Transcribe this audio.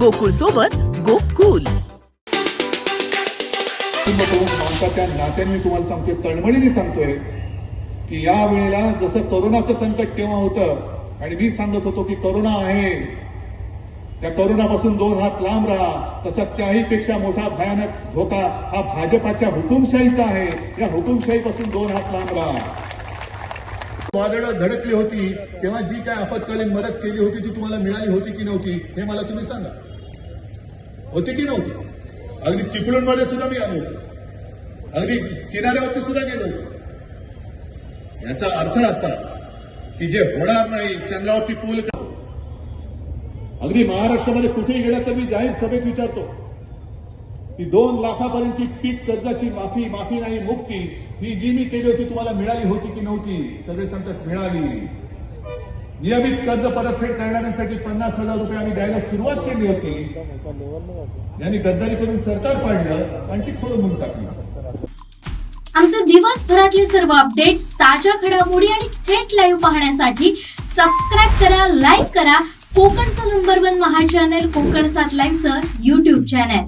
गोकुळ सोबत गोकुल. कुटुंब नात्याने मी तुम्हाला सांगतोय तळमळीने सांगतोय की या वेळेला जसं करोनाचं संकट तेव्हा होतं आणि मी सांगत होतो की करोना आहे. त्या करोनापासून दोन हात लांब राहा. तसा त्याही पेक्षा मोठा भयानक धोका हा भाजपाच्या हुकुमशाहीचा आहे. या हुकुमशाहीपासून दोन हात लांब राहा. वादळं धडकली होती तेव्हा जी काय आपत्कालीन मदत केली होती ती तुम्हाला मिळाली होती की नव्हती हे मला तुम्ही सांगा. होती की नव्हती? अगदी चिपळूणमध्ये सुद्धा मी आलो होतो. अगदी किनाऱ्यावरती सुद्धा गेलो होतो. याचा अर्थ असा की जे होणार नाही चंद्रावरती पूल का- अगदी महाराष्ट्रामध्ये कुठेही गेला तर मी जाहीर सभेत विचारतो. ती दोन लाखापर्यंतची पीक कर्जाची माफी माफी नाही मुक्ती. ही जी मी केली होती तुम्हाला मिळाली होती की नव्हती? सगळे सांगतात मिळाली. नियमित कर्ज परतफेड करणाऱ्यांसाठी पन्नास हजार रुपये आम्ही द्यायला सुरुवात केली होती. यांनी गद्दारी करून सरकार पाडलं आणि ती खोडून टाकली. आमचे दिवसभरातले सर्व अपडेट्स ताज्या घडामोडी आणि थेट लाईव्ह पाहण्यासाठी सबस्क्राईब करा लाईक करा. कोकणचं number one Maha channel Konkan सात लाईनचं युट्यूब चॅनल